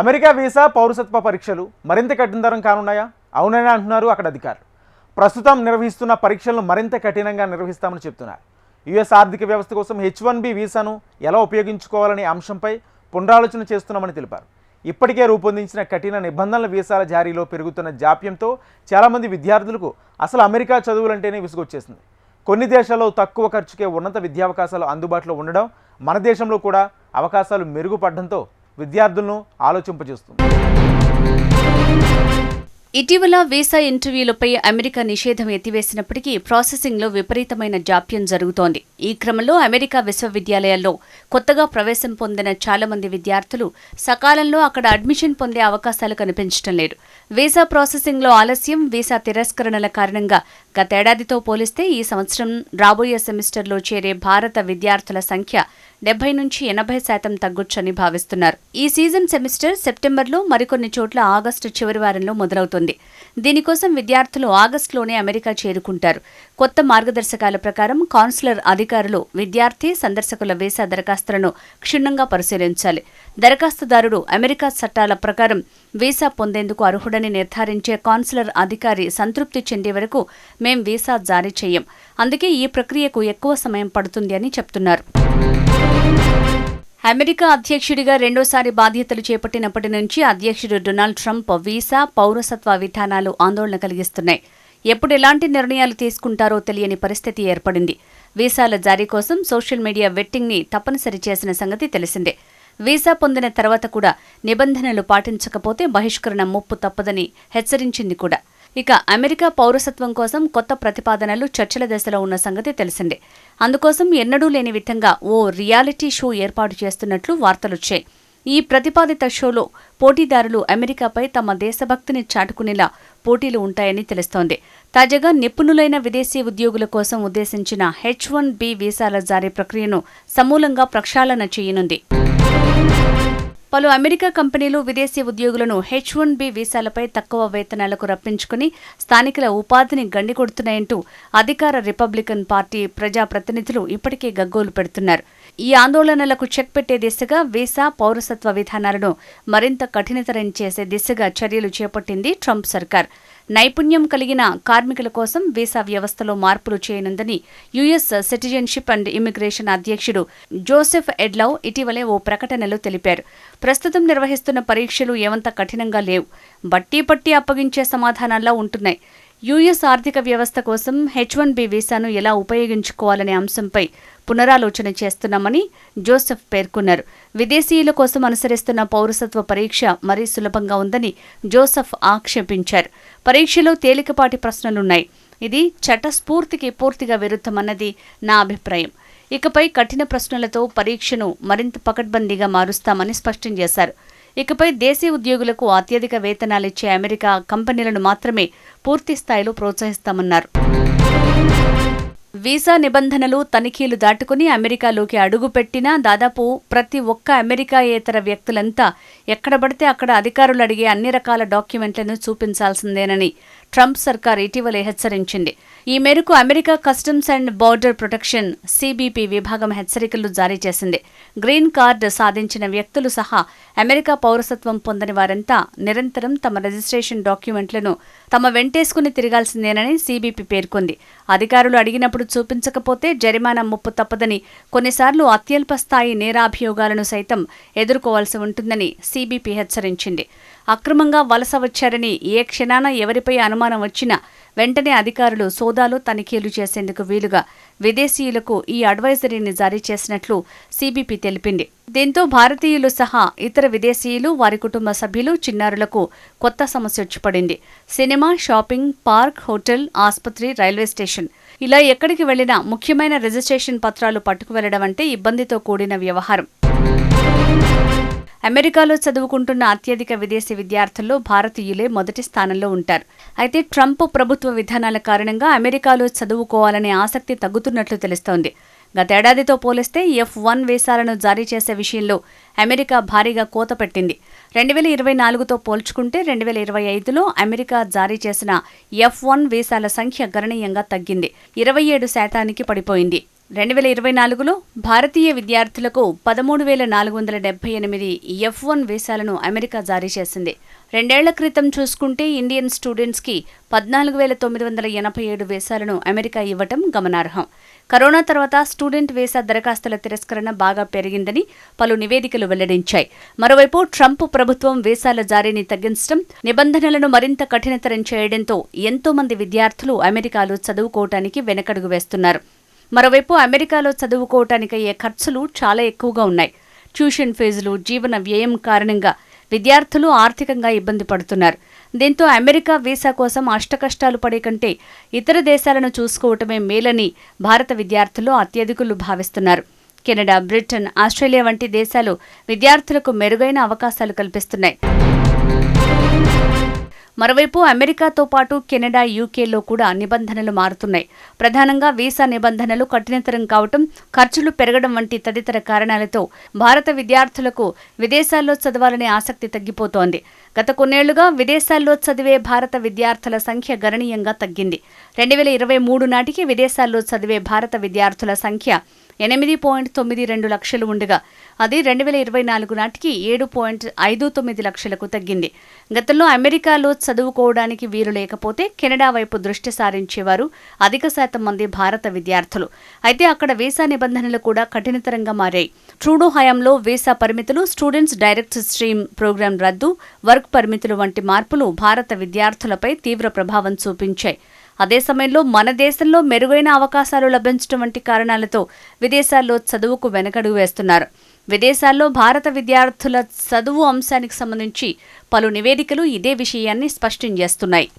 America visa పౌరసత్వ పరీక్షలు మరింత కఠినతరం కానున్నాయా? అవునని అంటున్నారు అక్కడ అధికారులు. ప్రస్తుతం నిర్వహిస్తున్న పరీక్షలను మరింత కఠినంగా నిర్వహిస్తామని చెప్తున్నారు. యుఎస్ ఆర్థిక వ్యవస్థ కోసం హెచ్ వన్ బి వీసాను ఎలా ఉపయోగించుకోవాలనే అంశంపై పునరాలోచన చేస్తున్నామని తెలిపారు. ఇప్పటికే రూపొందించిన కఠిన నిబంధనల వీసాల జారీలో పెరుగుతున్న జాప్యంతో చాలామంది విద్యార్థులకు అసలు అమెరికా చదువులంటేనే విసుగొచ్చేసింది. కొన్ని దేశాల్లో తక్కువ ఖర్చుకే ఉన్నత విద్యావకాశాలు అందుబాటులో ఉండడం మన దేశంలో కూడా అవకాశాలు మెరుగుపడడంతో విద్యార్థులను ఆలోచింపజేస్తుంది. ఇటీవల వీసా ఇంటర్వ్యూలపై అమెరికా నిషేధం ఎత్తివేసినప్పటికీ ప్రాసెసింగ్లో విపరీతమైన జాప్యం జరుగుతోంది. ఈ క్రమంలో అమెరికా విశ్వవిద్యాలయాల్లో కొత్తగా ప్రవేశం పొందిన చాలా మంది విద్యార్థులు సకాలంలో అక్కడ అడ్మిషన్ పొందే అవకాశాలు కనిపించడం లేదు. వీసా ప్రాసెసింగ్లో ఆలస్యం వీసా తిరస్కరణల కారణంగా గతేడాదితో పోలిస్తే ఈ సంవత్సరం రాబోయే సెమిస్టర్లో చేరే భారత విద్యార్థుల సంఖ్య డెబ్బై నుంచి ఎనభై శాతం తగ్గొచ్చని భావిస్తున్నారు. ఈ సీజన్ సెమిస్టర్ సెప్టెంబర్లో మరికొన్ని చోట్ల ఆగస్టు చివరి వారంలో మొదలవుతుంది. దీనికోసం విద్యార్థులు ఆగస్టులోనే అమెరికా చేరుకుంటారు. కొత్త మార్గదర్శకాల ప్రకారం కాన్సులర్ అధికారులు విద్యార్థి సందర్శకుల వీసా దరఖాస్తులను క్షుణ్ణంగా పరిశీలించాలి. దరఖాస్తుదారుడు అమెరికా చట్టాల ప్రకారం వీసా పొందేందుకు అర్హుడని నిర్ధారించే కాన్సులర్ అధికారి సంతృప్తి చెందే వరకు మేం వీసా జారీ చేయం. అందుకే ఈ ప్రక్రియకు ఎక్కువ సమయం పడుతుంది అని చెప్తున్నారు. అమెరికా అధ్యక్షుడిగా రెండోసారి బాధ్యతలు చేపట్టినప్పటి నుంచి అధ్యక్షుడు డొనాల్డ్ ట్రంప్ వీసా పౌరసత్వ విధానాలు ఆందోళన కలిగిస్తున్నాయి. ఎప్పుడు ఎలాంటి నిర్ణయాలు తీసుకుంటారో తెలియని పరిస్థితి ఏర్పడింది. వీసాల జారీ కోసం సోషల్ మీడియా వెట్టింగ్ని తప్పనిసరి చేసిన సంగతి తెలిసిందే. వీసా పొందిన తర్వాత కూడా నిబంధనలు పాటించకపోతే బహిష్కరణ ముప్పు తప్పదని హెచ్చరించింది కూడా. ఇక అమెరికా పౌరసత్వం కోసం కొత్త ప్రతిపాదనలు చర్చల దశలో ఉన్న సంగతి తెలిసిందే. అందుకోసం ఎన్నడూ లేని విధంగా ఓ రియాలిటీ షో ఏర్పాటు చేస్తున్నట్లు వార్తలొచ్చాయి. ఈ ప్రతిపాదిత షోలో పోటీదారులు అమెరికాపై తమ దేశభక్తిని చాటుకునేలా పోటీలు ఉంటాయని తెలుస్తోంది. తాజాగా నిపుణులైన విదేశీ ఉద్యోగుల కోసం ఉద్దేశించిన హెచ్ వన్ బి వీసాల జారీ ప్రక్రియను సమూలంగా ప్రక్షాళన చేయనుంది. పలు అమెరికా కంపెనీలు విదేశీ ఉద్యోగులను హెచ్ వన్ బి వీసాలపై తక్కువ వేతనాలకు రప్పించుకుని స్థానికుల ఉపాధిని గండికొడుతున్నాయంటూ అధికార రిపబ్లికన్ పార్టీ ప్రజాప్రతినిధులు ఇప్పటికే గగ్గోలు పెడుతున్నారు. ఈ ఆందోళనలకు చెక్ పెట్టే దిశగా వీసా పౌరసత్వ విధానాలను మరింత కఠినతరం చేసే దిశగా చర్యలు చేపట్టింది ట్రంప్ సర్కార్. నైపుణ్యం కలిగిన కార్మికుల కోసం వీసా వ్యవస్థలో మార్పులు చేయనుందని యుఎస్ సిటిజన్షిప్ అండ్ ఇమిగ్రేషన్ అధ్యక్షుడు జోసెఫ్ ఎడ్లౌ ఇటీవలే ఓ ప్రకటనలో తెలిపారు. ప్రస్తుతం నిర్వహిస్తున్న పరీక్షలు ఏమంత కఠినంగా లేవు. బట్టి పట్టి అప్పగించే సమాధానాల్లో ఉంటున్నాయి. యుఎస్ ఆర్థిక వ్యవస్థ కోసం హెచ్ వన్ బి వీసాను ఎలా ఉపయోగించుకోవాలనే అంశంపై పునరాలోచన చేస్తున్నామని జోసెఫ్ పేర్కొన్నారు. విదేశీయుల కోసం అనుసరిస్తున్న పౌరసత్వ పరీక్ష మరీ సులభంగా ఉందని జోసెఫ్ ఆక్షేపించారు. పరీక్షలో తేలికపాటి ప్రశ్నలున్నాయి. ఇది చట్టస్ఫూర్తికి పూర్తిగా విరుద్ధమన్నది నా అభిప్రాయం. ఇకపై కఠిన ప్రశ్నలతో పరీక్షను మరింత పకడ్బందీగా మారుస్తామని స్పష్టం చేశారు. ఇకపై దేశీ ఉద్యోగులకు అత్యధిక వేతనాలిచ్చే అమెరికా కంపెనీలను మాత్రమే పూర్తి స్థాయిలో ప్రోత్సహిస్తామన్నారు. వీసా నిబంధనలు తనిఖీలు దాటుకుని అమెరికాలోకి అడుగుపెట్టినా దాదాపు ప్రతి ఒక్క అమెరికాయేతర వ్యక్తులంతా ఎక్కడ పడితే అక్కడ అధికారులు అడిగే అన్ని రకాల డాక్యుమెంట్లను చూపించాల్సిందేనని ట్రంప్ సర్కార్ ఇటీవలే హెచ్చరించింది. ఈ మేరకు America customs and border protection CBP విభాగం హెచ్చరికలు జారీ చేసింది. గ్రీన్ కార్డు సాధించిన వ్యక్తులు సహా అమెరికా పౌరసత్వం పొందని వారంతా నిరంతరం తమ రిజిస్ట్రేషన్ డాక్యుమెంట్లను తమ వెంటేసుకుని తిరగాల్సిందేనని సిబిపి పేర్కొంది. అధికారులు అడిగినప్పుడు చూపించకపోతే జరిమానా ముప్పు తప్పదని కొన్నిసార్లు అత్యల్ప స్థాయి నేరాభియోగాలను సైతం ఎదుర్కోవాల్సి ఉంటుందని సిబిపి హెచ్చరించింది. అక్రమంగా వలస వచ్చారని ఏ క్షణాన ఎవరిపై అనుమానం వచ్చినా వెంటనే అధికారులు సోదాలు తనిఖీలు చేసేందుకు వీలుగా విదేశీయులకు ఈ అడ్వైజరీని జారీ చేసినట్లు సిబిపి తెలిపింది. దీంతో భారతీయులు సహా ఇతర విదేశీయులు వారి కుటుంబ సభ్యులు చిన్నారులకు కొత్త సమస్య వచ్చిపడింది. సినిమా షాపింగ్ పార్క్ హోటల్ ఆసుపత్రి రైల్వే స్టేషన్. ఇలా ఎక్కడికి వెళ్ళినా ముఖ్యమైన రిజిస్ట్రేషన్ పత్రాలు పట్టుకువెళ్ళడం అంటే ఇబ్బందితో కూడిన వ్యవహారం. అమెరికాలో చదువుకుంటున్న అత్యధిక విదేశీ విద్యార్థుల్లో భారతీయులే మొదటి స్థానంలో ఉంటారు. అయితే ట్రంప్ ప్రభుత్వ విధానాల కారణంగా అమెరికాలో చదువుకోవాలనే ఆసక్తి తగ్గుతున్నట్లు తెలుస్తోంది. గతేడాదితో పోలిస్తే ఎఫ్ వన్ వీసాలను జారీ చేసే విషయంలో అమెరికా భారీగా కోత పెట్టింది. రెండు వేల ఇరవై నాలుగుతో పోల్చుకుంటే రెండు వేల ఇరవై ఐదులో అమెరికా జారీ చేసిన ఎఫ్ వన్ వీసాల సంఖ్య గణనీయంగా తగ్గింది. ఇరవై ఏడు శాతానికి పడిపోయింది. రెండు వేల ఇరవై నాలుగులో భారతీయ విద్యార్థులకు పదమూడు వేల నాలుగు వందల డెబ్బై ఎనిమిది ఎఫ్ వన్ వీసాలను అమెరికా జారీ చేసింది. రెండేళ్ళ క్రితం చూసుకుంటే ఇండియన్ స్టూడెంట్స్కి పద్నాలుగు వేల తొమ్మిది వందల ఎనభై ఏడు వీసాలను అమెరికా ఇవ్వటం గమనార్హం. కరోనా తర్వాత స్టూడెంట్ వీసా దరఖాస్తుల తిరస్కరణ బాగా పెరిగిందని పలు నివేదికలు వెల్లడించాయి. మరోవైపు ట్రంప్ ప్రభుత్వం వీసాల జారీని తగ్గించడం నిబంధనలను మరింత కఠినతరం చేయడంతో ఎంతో మంది విద్యార్థులు అమెరికాలో చదువుకోవటానికి వెనకడుగు వేస్తున్నారు. మరోవైపు అమెరికాలో చదువుకోవటానికి అయ్యే ఖర్చులు చాలా ఎక్కువగా ఉన్నాయి. ట్యూషన్ ఫీజులు జీవన వ్యయం కారణంగా విద్యార్థులు ఆర్థికంగా ఇబ్బంది పడుతున్నారు. దీంతో అమెరికా వీసా కోసం అష్టకష్టాలు పడే కంటే ఇతర దేశాలను చూసుకోవటమే మేలని భారత విద్యార్థులు అత్యధికులు భావిస్తున్నారు. కెనడా బ్రిటన్ ఆస్ట్రేలియా వంటి దేశాలు విద్యార్థులకు మెరుగైన అవకాశాలు కల్పిస్తున్నాయి. మరోవైపు అమెరికాతో పాటు కెనడా యూకేలో కూడా నిబంధనలు మారుతున్నాయి. ప్రధానంగా వీసా నిబంధనలు కఠినతరం కావటం ఖర్చులు పెరగడం వంటి తదితర కారణాలతో భారత విద్యార్థులకు విదేశాల్లో చదవాలనే ఆసక్తి తగ్గిపోతోంది. గత కొన్నేళ్ళుగా విదేశాల్లో చదివే భారత విద్యార్థుల సంఖ్య గణనీయంగా తగ్గింది. రెండు వేల ఇరవై మూడు నాటికి విదేశాల్లో చదివే భారత విద్యార్థుల సంఖ్య ఎనిమిది పాయింట్ తొమ్మిది రెండు లక్షలు ఉండగా అది రెండు వేల ఇరవై నాలుగు నాటికి ఏడు పాయింట్ ఐదు తొమ్మిది లక్షలకు తగ్గింది. గతంలో అమెరికాలో చదువుకోవడానికి వీలు లేకపోతే కెనడా వైపు దృష్టి సారించేవారు అధిక శాతం మంది భారత విద్యార్థులు. అయితే అక్కడ వీసా నిబంధనలు కూడా కఠినతరంగా మారాయి. ట్రూడో హయాంలో వీసా పరిమితులు స్టూడెంట్స్ డైరెక్ట్ స్ట్రీమ్ ప్రోగ్రాం రద్దు వర్క్ పరిమితులు వంటి మార్పులు భారత విద్యార్థులపై తీవ్ర ప్రభావం చూపించాయి. అదే సమయంలో మన దేశంలో మెరుగైన అవకాశాలు లభించడం వంటి కారణాలతో విదేశాల్లో చదువుకు వెనకడుగు వేస్తున్నారు. విదేశాల్లో భారత విద్యార్థుల చదువు అంశానికి సంబంధించి పలు నివేదికలు ఇదే విషయాన్ని స్పష్టం చేస్తున్నాయి.